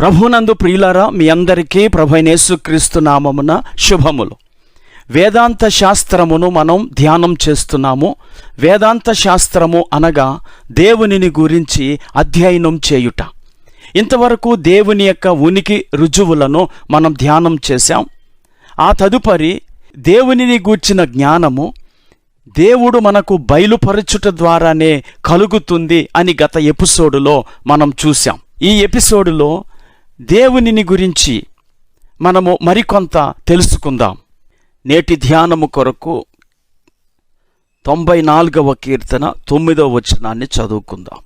ప్రభునందు ప్రియులారా మీ అందరికీ ప్రభైనేసుక్రీస్తు నామమున శుభములు. వేదాంత శాస్త్రమును మనం ధ్యానం చేస్తున్నాము. వేదాంత శాస్త్రము అనగా దేవునిని గురించి అధ్యయనం చేయుట. ఇంతవరకు దేవుని యొక్క ఉనికి రుజువులను మనం ధ్యానం చేశాం. ఆ తదుపరి దేవునిని గూర్చిన జ్ఞానము దేవుడు మనకు బయలుపరచుట ద్వారానే కలుగుతుంది అని గత ఎపిసోడులో మనం చూశాం. ఈ ఎపిసోడులో దేవునిని గురించి మనము మరికొంత తెలుసుకుందాం. నేటి ధ్యానము కొరకు తొంభై నాలుగవ కీర్తన తొమ్మిదవ వచనాన్ని చదువుకుందాం.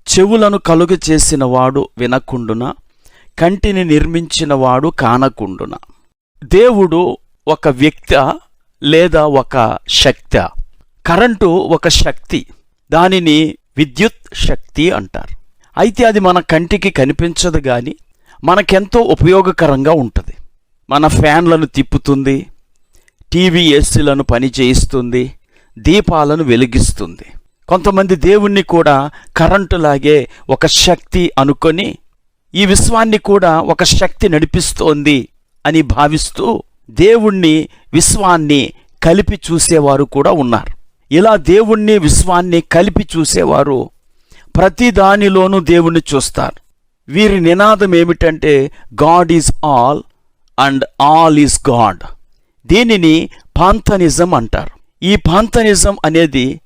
చెవులను కలుగ చేసిన వాడు వినకుండున? కంటిని నిర్మించిన వాడు కానకుండున? దేవుడు ఒక వ్యక్త లేదా ఒక శక్త. కరెంటు ఒక శక్తి. దానిని విద్యుత్ శక్తి అంటారు. అయితే అది మన కంటికి కనిపించదు కానీ మనకెంతో ఉపయోగకరంగా ఉంటుంది. మన ఫ్యాన్లను తిప్పుతుంది టీవీ ఏసీలను పని చేయిస్తుంది దీపాలను వెలిగిస్తుంది. కొంతమంది దేవుణ్ణి కూడా కరెంటు లాగే ఒక శక్తి అనుకొని ఈ విశ్వాన్ని కూడా ఒక శక్తి నడిపిస్తోంది అని భావిస్తూ దేవుణ్ణి విశ్వాన్ని కలిపి చూసేవారు కూడా ఉన్నారు. ఇలా దేవుణ్ణి విశ్వాన్ని కలిపి చూసేవారు ప్రతి దానిలోనూ దేవుణ్ణి చూస్తారు. వీరి నినాదం ఏమిటంటే God is all and all is God దీనిని పాంథనిజం అంటారు. ఈ పాంథనిజం అనేది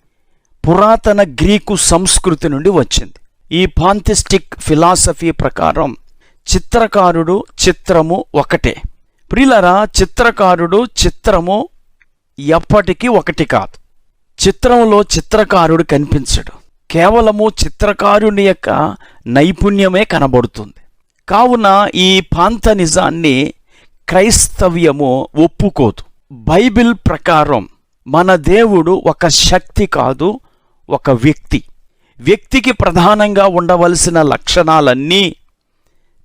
పురాతన గ్రీకు సంస్కృతి నుండి వచ్చింది. ఈ పాంథిస్టిక్ ఫిలాసఫీ ప్రకారం చిత్రకారుడు చిత్రము ఒకటే. ప్రిలరా చిత్రకారుడు చిత్రము ఎప్పటికీ ఒకటి కాదు. చిత్రంలో చిత్రకారుడు కనిపించడు. కేవలము చిత్రకారుని యొక్క నైపుణ్యమే కనబడుతుంది. కావున ఈ పాంథనిజాన్ని క్రైస్తవ్యము ఒప్పుకోదు. బైబిల్ ప్రకారం మన దేవుడు ఒక శక్తి కాదు ఒక వ్యక్తి. వ్యక్తికి ప్రధానంగా ఉండవలసిన లక్షణాలన్నీ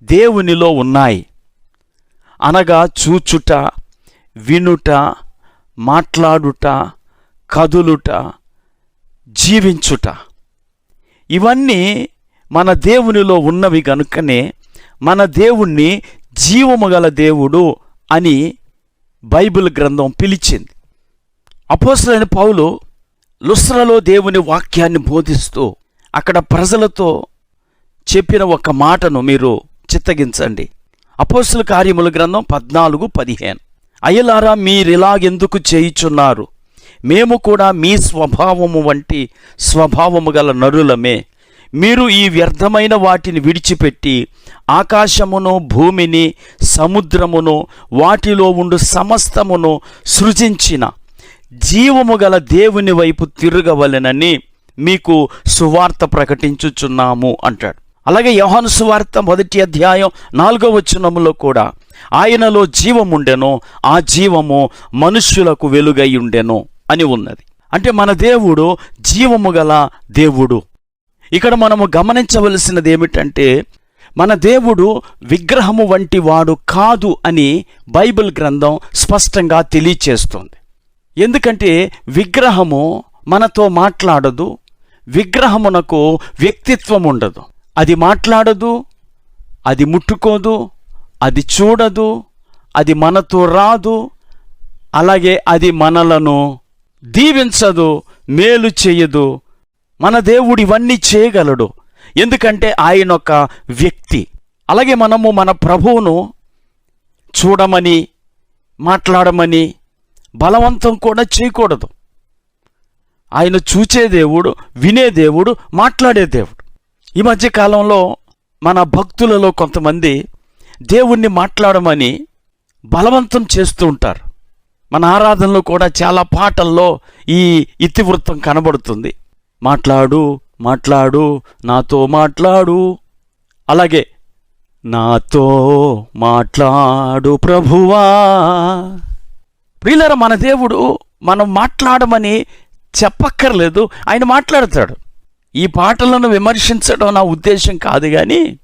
దేవునిలో ఉన్నాయి. అనగా చూచుట వినుట మాట్లాడుట కదులుట జీవించుట. ఇవన్నీ మన దేవునిలో ఉన్నవి గనుకనే మన దేవుణ్ణి జీవము గల దేవుడు అని బైబిల్ గ్రంథం పిలిచింది. అపోసలైన పౌలు లుస్రలో దేవుని వాక్యాన్ని బోధిస్తూ అక్కడ ప్రజలతో చెప్పిన ఒక మాటను మీరు చిత్తగించండి. అపోస్తుల కార్యముల గ్రంథం పద్నాలుగు పదిహేను. అయ్యలారా మీరిలాగెందుకు చేయుచున్నారు? మేము కూడా మీ స్వభావము వంటి స్వభావము గల నరులమే. మీరు ఈ వ్యర్థమైన వాటిని విడిచిపెట్టి ఆకాశమును భూమిని సముద్రమును వాటిలో ఉండు సమస్తమును సృజించిన జీవము గల దేవుని వైపు తిరగవలెనని మీకు సువార్త ప్రకటించుచున్నాము అంటాడు. అలాగే యోహాను సువార్త మొదటి అధ్యాయం నాలుగో వచనములో కూడా ఆయనలో జీవముండెను ఆ జీవము మనుష్యులకు వెలుగై ఉండెను. అని ఉన్నది. అంటే మన దేవుడు జీవము గల దేవుడు. ఇక్కడ మనము గమనించవలసినది ఏమిటంటే మన దేవుడు విగ్రహము వంటి వాడు కాదు అని బైబిల్ గ్రంథం స్పష్టంగా తెలియచేస్తుంది. ఎందుకంటే విగ్రహము మనతో మాట్లాడదు విగ్రహమునకు వ్యక్తిత్వం ఉండదు. అది మాట్లాడదు అది ముట్టుకోదు అది చూడదు అది మనతో రాదు అలాగే అది మనలను దీవించదు మేలు చేయదు. మన దేవుడు ఇవన్నీ చేయగలడు. ఎందుకంటే ఆయన ఒక వ్యక్తి. అలాగే మనము మన ప్రభువును చూడమని మాట్లాడమని బలవంతం కూడా చేయకూడదు. ఆయన చూచే దేవుడు వినే దేవుడు మాట్లాడే దేవుడు. ఈ మధ్య కాలంలో మన భక్తులలో కొంతమంది దేవుణ్ణి మాట్లాడమని బలవంతం చేస్తూ ఉంటారు. మన ఆరాధనలో కూడా చాలా పాటల్లో ఈ ఇతివృత్తం కనబడుతుంది. మాట్లాడు మాట్లాడు నాతో మాట్లాడు. అలాగే నాతో మాట్లాడు ప్రభువా. ప్రియులర మన దేవుడు మనం మాట్లాడమని చెప్పక్కర్లేదు ఆయన మాట్లాడతాడు. ఈ పాటలను విమర్శించడం నా ఉద్దేశం కాదు కానీ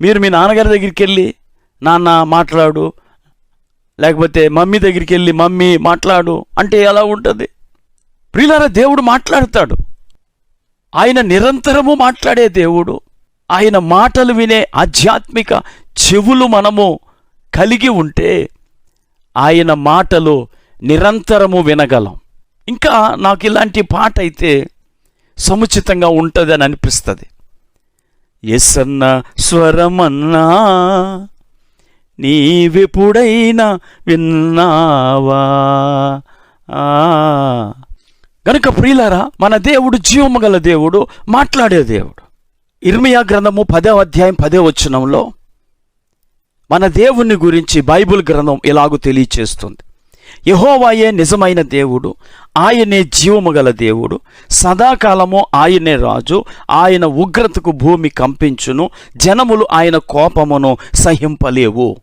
మీరు మీ నాన్నగారి దగ్గరికి వెళ్ళి నాన్న మాట్లాడు లేకపోతే మమ్మీ దగ్గరికి వెళ్ళి మమ్మీ మాట్లాడు. అంటే ఎలా ఉంటుంది? ప్రియులారా దేవుడు మాట్లాడతాడు. ఆయన నిరంతరము మాట్లాడే దేవుడు. ఆయన మాటలు వినే ఆధ్యాత్మిక చెవులు మనము కలిగి ఉంటే ఆయన మాటలు నిరంతరము వినగలం. ఇంకా నాకు ఇలాంటి పాట అయితే సముచితంగా ఉంటుందని అనిపిస్తుంది. ఎస్సన్న స్వరమన్నా నీవెప్పుడైనా విన్నావా? గనుక ప్రియులారా మన దేవుడు జీవము గల దేవుడు మాట్లాడే దేవుడు. ఇర్మియా గ్రంథము పదే అధ్యాయం పదే వచనంలో మన దేవుని గురించి బైబిల్ గ్రంథం ఇలాగూ తెలియచేస్తుంది. యహోవాయే నిజమైన దేవుడు ఆయనే జీవము గల దేవుడు సదాకాలము ఆయనే రాజు ఆయన ఉగ్రతకు భూమి కంపించును జనములు ఆయన కోపమును సహింపలేవు.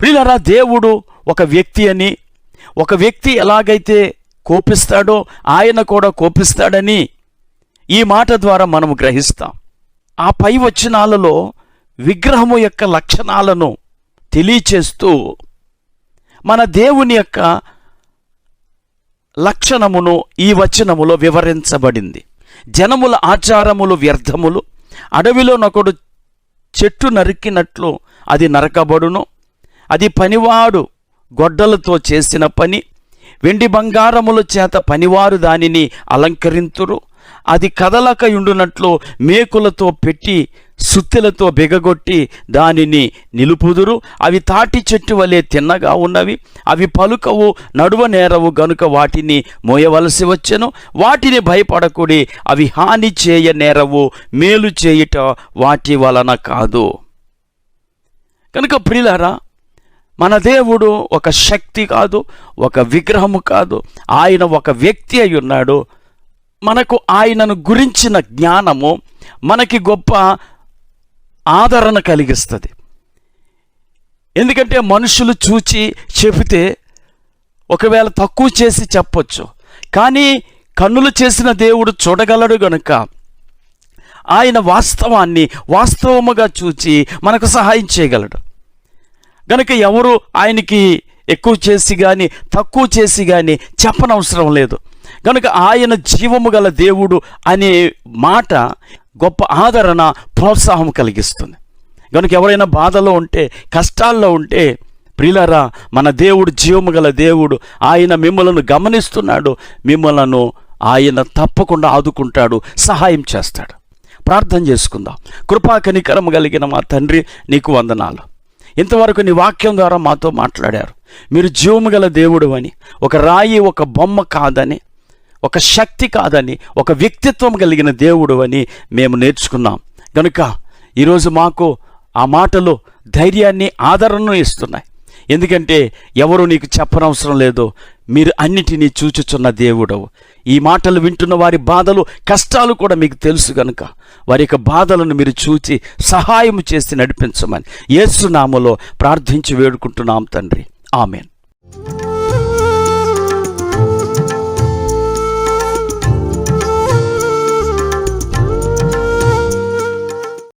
ప్రియులరా దేవుడు ఒక వ్యక్తి అని ఒక వ్యక్తి ఎలాగైతే కోపిస్తాడో ఆయన కూడా కోపిస్తాడని ఈ మాట ద్వారా మనం గ్రహిస్తాం. ఆ పై వచనాలలో విగ్రహము యొక్క లక్షణాలను తెలియచేస్తూ మన దేవుని యొక్క లక్షణమును ఈ వచనములో వివరించబడింది. జనముల ఆచారములు వ్యర్థములు అడవిలోనొకడు చెట్టు నరికినట్లు అది నరకబడును అది పనివాడు గొడ్డలతో చేసిన పని వెండి బంగారముల చేత పనివారు దానిని అలంకరింతురు. అది కదలక ఉండునట్లు మేకులతో పెట్టి సుత్తెలతో బిగగొట్టి దానిని నిలుపుదురు. అవి తాటి చెట్టు వలె తిన్నగా ఉన్నవి. అవి పలుకవు నడువ నేరవు గనుక వాటిని మోయవలసి వచ్చెను. వాటిని భయపడకుడి అవి హాని చేయ నేరవు మేలు చేయుట వాటి వలన కాదు. కనుక ప్రియులారా మన దేవుడు ఒక శక్తి కాదు ఒక విగ్రహము కాదు. ఆయన ఒక వ్యక్తి అయి ఉన్నాడు. మనకు ఆయనను గురించిన జ్ఞానము మనకి గొప్ప ఆదరణ కలిగిస్తుంది. ఎందుకంటే మనుషులు చూచి చెబితే ఒకవేళ తక్కువ చేసి చెప్పొచ్చు. కానీ కన్నులు చేసిన దేవుడు చూడగలడు గనుక ఆయన వాస్తవాన్ని వాస్తవముగా చూచి మనకు సహాయం చేయగలడు. గనుక ఎవరు ఆయనకి ఎక్కువ చేసి కానీ తక్కువ చేసి కానీ చెప్పనవసరం లేదు. కనుక ఆయన జీవము గల దేవుడు అనే మాట గొప్ప ఆదరణ ప్రోత్సాహం కలిగిస్తుంది. కనుక ఎవరైనా బాధలో ఉంటే కష్టాల్లో ఉంటే ప్రిలరా మన దేవుడు జీవము గల దేవుడు ఆయన మిమ్మలను గమనిస్తున్నాడు మిమ్మలను ఆయన తప్పకుండా ఆదుకుంటాడు సహాయం చేస్తాడు. ప్రార్థన చేసుకుందాం. కృపా కనికరము కలిగిన మా తండ్రి నీకు వందనాలు. ఇంతవరకు నీ వాక్యం ద్వారా మాతో మాట్లాడారు. మీరు జీవము గల దేవుడు అని ఒక రాయి ఒక బొమ్మ కాదని ఒక శక్తి కాదని ఒక వ్యక్తిత్వం కలిగిన దేవుడు అని మేము నేర్చుకున్నాం. కనుక ఈరోజు మాకు ఆ మాటలు ధైర్యాన్ని ఆదరణను ఇస్తున్నాయి. ఎందుకంటే ఎవరు నీకు చెప్పనవసరం లేదు. మీరు అన్నిటినీ చూచుచున్న దేవుడవు. ఈ మాటలు వింటున్న వారి బాధలు కష్టాలు కూడా మీకు తెలుసు గనుక. వారి యొక్క బాధలను మీరు చూచి సహాయం చేసి నడిపించమని యేసునామలో ప్రార్థించి వేడుకుంటున్నాం తండ్రి. ఆమెన్.